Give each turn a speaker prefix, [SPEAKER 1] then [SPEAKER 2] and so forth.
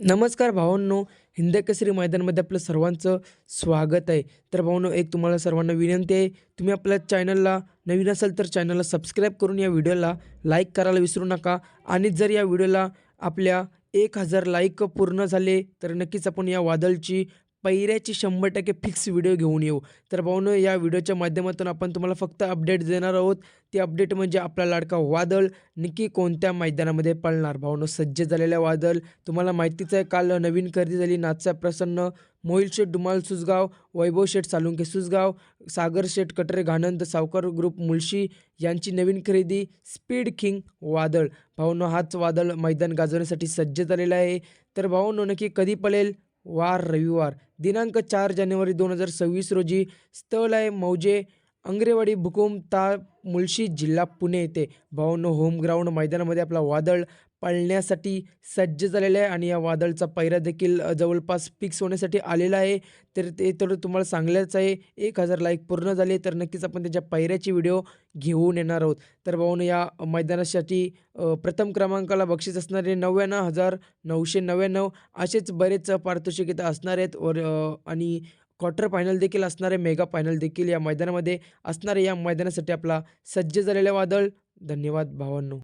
[SPEAKER 1] नमस्कार भावांनो हिंद केसरी मैदानमध्ये आपलं सर्वांचं स्वागत आहे. तर भावांनो एक तुम्हाला सर्वांना विनंती आहे तुम्ही आपल्या चॅनलला नवीन असाल तर चॅनलला सबस्क्राईब करून या व्हिडिओला लाईक करायला विसरू नका. आणि जर या व्हिडिओला आपल्या एक हजार लाईक पूर्ण झाले तर नक्कीच आपण या वादळची पैऱ्याची शंभर टक्के फिक्स व्हिडिओ घेऊन येऊ. तर भाऊनो या व्हिडिओच्या माध्यमातून आपण तुम्हाला फक्त अपडेट देणार आहोत. ते अपडेट म्हणजे आपला लाडका वादळ नक्की कोणत्या मैदानामध्ये पळणार? भाऊनो सज्ज झालेल्या वादळ. तुम्हाला माहितीच आहे काल नवीन खरेदी झाली. नाथसा प्रसन्न मोहिल शेठ डुमाल सुसगाव वैभव शेठ सालुंके सुसगाव सागर शेठ कटरे घानंद सावकार ग्रुप मुळशी यांची नवीन खरेदी स्पीड किंग वादळ. भाऊनो हाच वादळ मैदान गाजवण्यासाठी सज्ज झालेला आहे. तर भाऊनो नक्की कधी पळेल? वार रविवार. दिनांक चार जानेवारी दोन हजार सव्वीस रोजी स्थळ आहे मौजे अंग्रेवाडी भुकुम ता मुळशी जिल्हा पुणे येथे भाऊनो होम ग्राउंड मैदानामध्ये आपला वादळ पळण्यासाठी सज्ज झालेला आहे आणि या वादळचा पायरा देखील जवळपास फिक्स होण्यासाठी आलेला आहे. तर ते तर तुम्हाला सांगलंच आहे एक हजार लाईक पूर्ण झाले तर नक्कीच आपण त्याच्या पैऱ्याची व्हिडिओ घेऊन येणार आहोत. तर भाऊन या मैदानासाठी प्रथम क्रमांकाला बक्षीस असणारे नव्याण्णव हजार नऊशे नव्याण्णव असेच बरेच पारितोषिक इथं असणार आहेत. वर आणि क्वार्टर फायनल देखील असणारे मेगा फायनल देखील या मैदानामध्ये असणारे. या मैदानासाठी आपला सज्ज झालेला वादळ. धन्यवाद भावांनो.